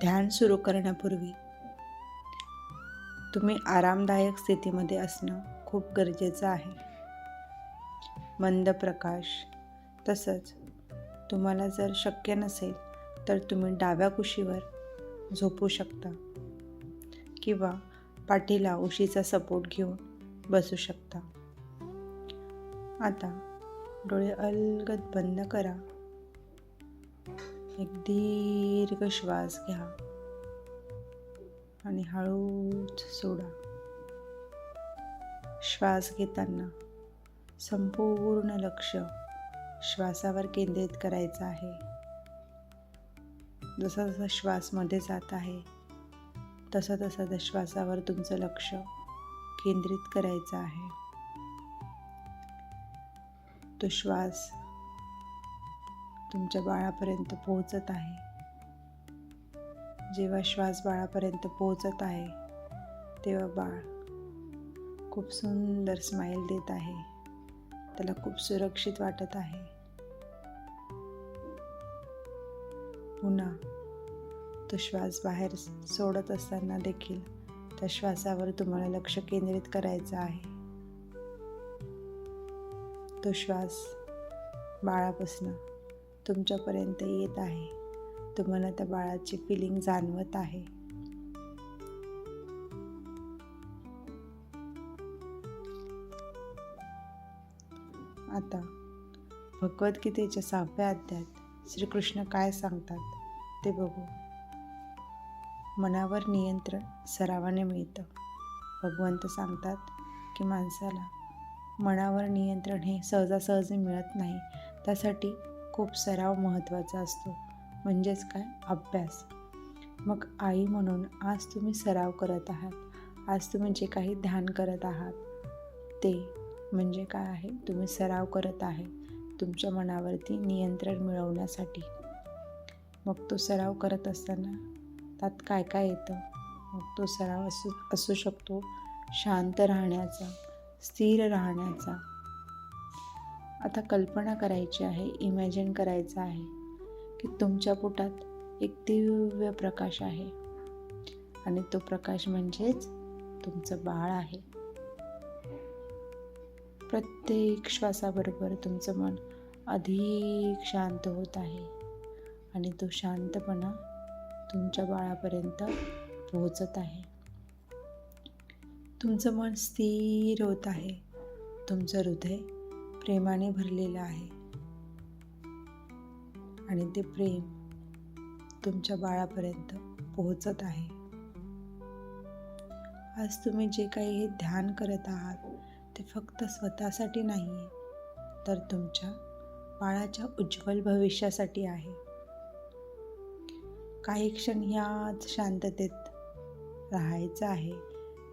ध्यान सुरू करण्यापूर्वी तुम्ही आरामदायक स्थितीमध्ये असणं खूप गरजेचं आहे. मंद प्रकाश तसंच तुम्हाला जर शक्य नसेल तर तुम्ही डाव्या कुशीवर झोपू शकता किंवा पाठीला उशीचा सपोर्ट घेऊन बसू शकता. आता डोळे अलगद बंद करा. एक दीर्घ श्वास घ्या आणि हळूच सोडा. श्वास घेताना संपूर्ण लक्ष श्वासावर केंद्रित करायचं आहे. जसा जसा श्वासमध्ये जात आहे तसं तसं त्या श्वासावर तुमचं लक्ष केंद्रित करायचं आहे. तो श्वास तुमच्या बाळापर्यंत पोहोचत आहे. जेव्हा श्वास बाळापर्यंत पोहोचत आहे तेव्हा बाळ खूप सुंदर स्माईल देत आहे. त्याला खूप सुरक्षित वाटत आहे. पुन्हा तो श्वास बाहेर सोडत असताना देखील त्या श्वासावर तुम्हाला लक्ष केंद्रित करायचं आहे. तो श्वास बाळापासून तुमच्यापर्यंत येत आहे. तुम्हाला त्या बाळाची फिलिंग जाणवत आहे. आता भगवद्गीतेच्या सहाव्या अध्यात श्रीकृष्ण काय सांगतात ते बघू. मनावर नियंत्रण सरावाने मिळतं. भगवंत सांगतात की माणसाला मनावर नियंत्रण हे सहजासहजी मिळत नाही. त्यासाठी खूप सराव महत्त्वाचा असतो. म्हणजेच काय? अभ्यास. मग आई म्हणून आज तुम्ही सराव करत आहात. आज तुम्ही जे काही ध्यान करत आहात ते म्हणजे काय आहे? तुम्ही सराव करत आहे तुमच्या मनावरती नियंत्रण मिळवण्यासाठी. मग तो सराव करत असताना त्यात काय काय येतं? मग तो सराव असू असू शकतो शांत राहण्याचा स्थिर राहण्याचा आता कल्पना करायची आहे इमॅजिन करायचं आहे की तुमच्या पोटात एक दिव्य प्रकाश आहे. आणि तो प्रकाश म्हणजेच तुमचं बाळ आहे. प्रत्येक श्वासाबरोबर तुमचं मन अधिक शांत होत आहे. आणि तो शांतपणा तुमच्या बाळापर्यंत पोहोचत आहे. तुमचं मन स्थिर होत आहे. तुमचं हृदय प्रेमाने भरलेलं आहे. आणि ते प्रेम तुमच्या बाळापर्यंत पोहोचत आहे. आज तुम्ही जे काही हे ध्यान करत आहात ते फक्त स्वतःसाठी नाही आहे तर तुमच्या बाळाच्या उज्ज्वल भविष्यासाठी आहे. काही क्षण ह्याच शांततेत राहायचं आहे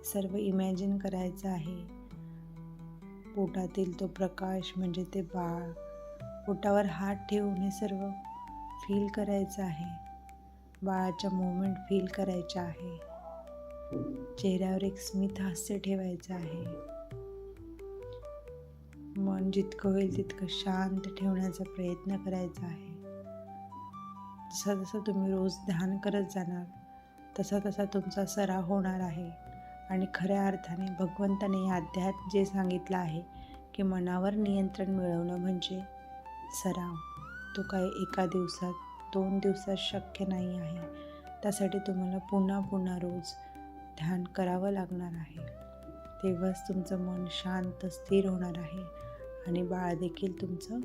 सर्व इमॅजिन करायचं आहे. पोटातील तो प्रकाश म्हणजे ते बाळ पोटावर हात ठेवून हे सर्व फील करायचं आहे. बाळाच्या मुवमेंट फील करायच्या आहे. चेहऱ्यावर एक स्मित हास्य ठेवायचं आहे. मन जितकं होईल तितकं शांत ठेवण्याचा प्रयत्न करायचा आहे. जसं जसं तुम्ही रोज ध्यान करत जाणार तसा तसा तुमचा सराव होणार आहे. आणि खऱ्या अर्थाने भगवंताने या अध्यायात जे सांगितलं आहे की मनावर नियंत्रण मिळवणं म्हणजे सराव. तो काय एका दिवसात दोन दिवसात शक्य नाही आहे. त्यासाठी तुम्हाला पुन्हा पुन्हा रोज ध्यान करावं लागणार आहे. तेव्हाच तुमचं मन शांत स्थिर होणार आहे आणि बाळ देखील तुमचं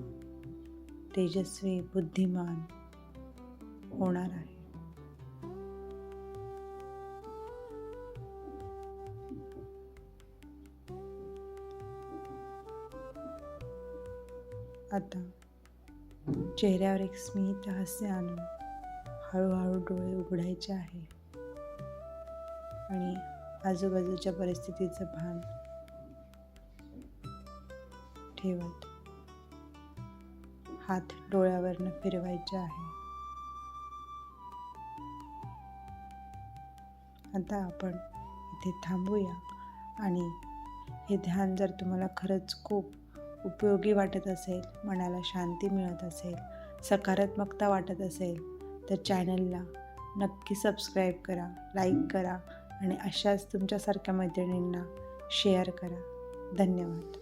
तेजस्वी बुद्धिमान होणार आहे. आता. चेहऱ्यावर एक स्मित हास्य आणून हळूहळू डोळे उघडायचे आहे. आणि आजूबाजूच्या परिस्थितीचं भान ठेवत हात डोळ्यावरनं फिरवायचे आहे. आता आपण इथे थांबूया आणि हे ध्यान जर तुम्हाला खरंच खूप उपयोगी वाटत असेल मनाला शांती मिळत असेल सकारात्मकता वाटत असेल तर चॅनलला नक्की सबस्क्राईब करा लाईक करा आणि अशाच तुमच्यासारख्या मैत्रिणींना शेअर करा. धन्यवाद.